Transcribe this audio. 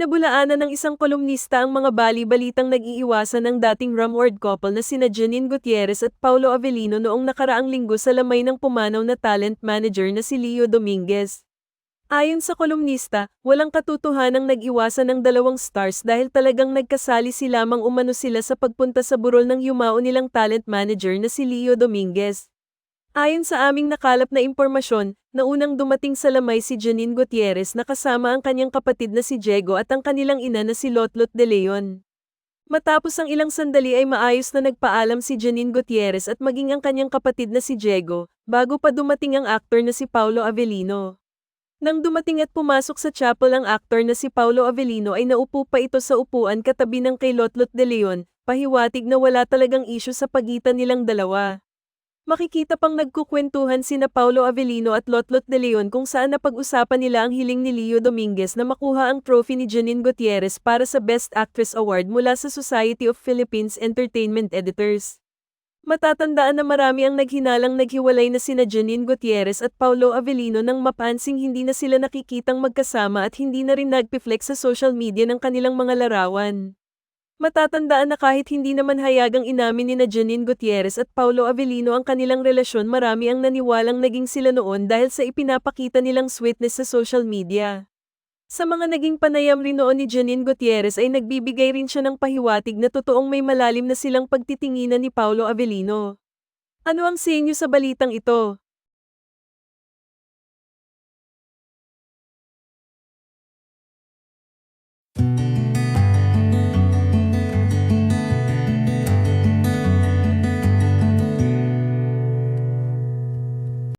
Pinabulaanan ng isang kolumnista ang mga bali-balitang nag-iiwasan ng dating Rumword couple na sina Janine Gutierrez at Paulo Avellino noong nakaraang linggo sa lamay ng pumanaw na talent manager na si Leo Dominguez. Ayon sa kolumnista, walang katotohanang nag-iwasan ng dalawang stars dahil talagang nagkasali si lamang umano sila sa pagpunta sa burol ng yumao nilang talent manager na si Leo Dominguez. Ayon sa aming nakalap na impormasyon, naunang dumating sa lamay si Janine Gutierrez na kasama ang kanyang kapatid na si Diego at ang kanilang ina na si Lotlot de Leon. Matapos ang ilang sandali ay maayos na nagpaalam si Janine Gutierrez at maging ang kanyang kapatid na si Diego, bago pa dumating ang aktor na si Paulo Avellino. Nang dumating at pumasok sa chapel ang aktor na si Paulo Avellino ay naupo pa ito sa upuan katabi ng kay Lotlot de Leon, pahiwatig na wala talagang isyu sa pagitan nilang dalawa. Makikita pang nagkukwentuhan sina Paulo Avellino at Lotlot de Leon kung saan napag-usapan nila ang hiling ni Leo Dominguez na makuha ang trophy ni Janine Gutierrez para sa Best Actress Award mula sa Society of Philippines Entertainment Editors. Matatandaan na marami ang naghinalang naghiwalay na sina Janine Gutierrez at Paulo Avellino nang mapansing hindi na sila nakikitang magkasama at hindi na rin nagpiflex sa social media ng kanilang mga larawan. Matatandaan na kahit hindi naman hayagang inamin ni na Janine Gutierrez at Paulo Avellino ang kanilang relasyon marami ang naniwalang naging sila noon dahil sa ipinapakita nilang sweetness sa social media. Sa mga naging panayam rin noon ni Janine Gutierrez ay nagbibigay rin siya ng pahiwatig na totoong may malalim na silang pagtitinginan ni Paulo Avellino. Ano ang senyo sa balitang ito?